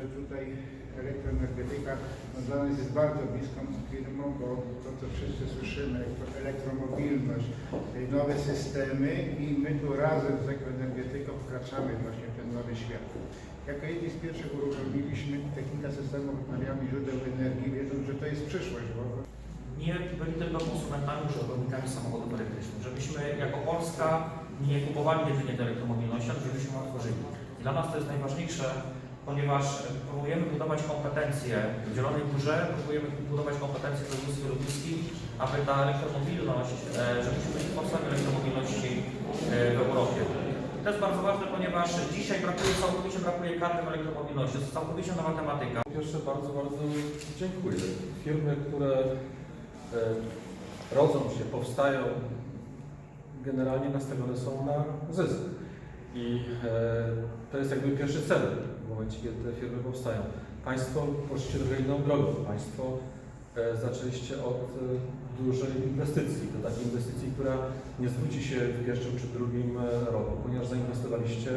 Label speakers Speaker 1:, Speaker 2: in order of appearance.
Speaker 1: że tutaj elektroenergetyka no, dla nas jest bardzo bliską firmą, bo to, co wszyscy słyszymy, to elektromobilność, nowe systemy i my tu razem z ekoenergetyką wkraczamy właśnie w ten nowy świat. Jako jedni z pierwszych uruchomiliśmy technikę systemów odnawialnych źródeł energii, wiedząc, że to jest przyszłość, bo
Speaker 2: nie byli tylko konsumentami, użytkownikami samochodów elektrycznych, żebyśmy jako Polska nie kupowali jedynie do elektromobilności, ale żebyśmy ją otworzyli. Dla nas to jest najważniejsze, ponieważ próbujemy budować kompetencje w Zielonej Górze, próbujemy budować kompetencje w województwie lubuskim, aby ta elektromobilność, e, żebyśmy byli podstawą elektromobilności e, w Europie. To jest bardzo ważne, ponieważ dzisiaj brakuje, całkowicie brakuje kadry w elektromobilności. To jest całkowicie nowa tematyka.
Speaker 3: Pierwsze bardzo, bardzo dziękuję. Firmy, które e, rodzą się, powstają, generalnie nastawione są na zysk. I e, to jest jakby pierwszy cel w momencie, kiedy te firmy powstają. Państwo poszliście trochę inną drogą. Państwo e, zaczęliście od e, dużej inwestycji. To takiej inwestycji, która nie zwróci się w pierwszym czy drugim roku, ponieważ zainwestowaliście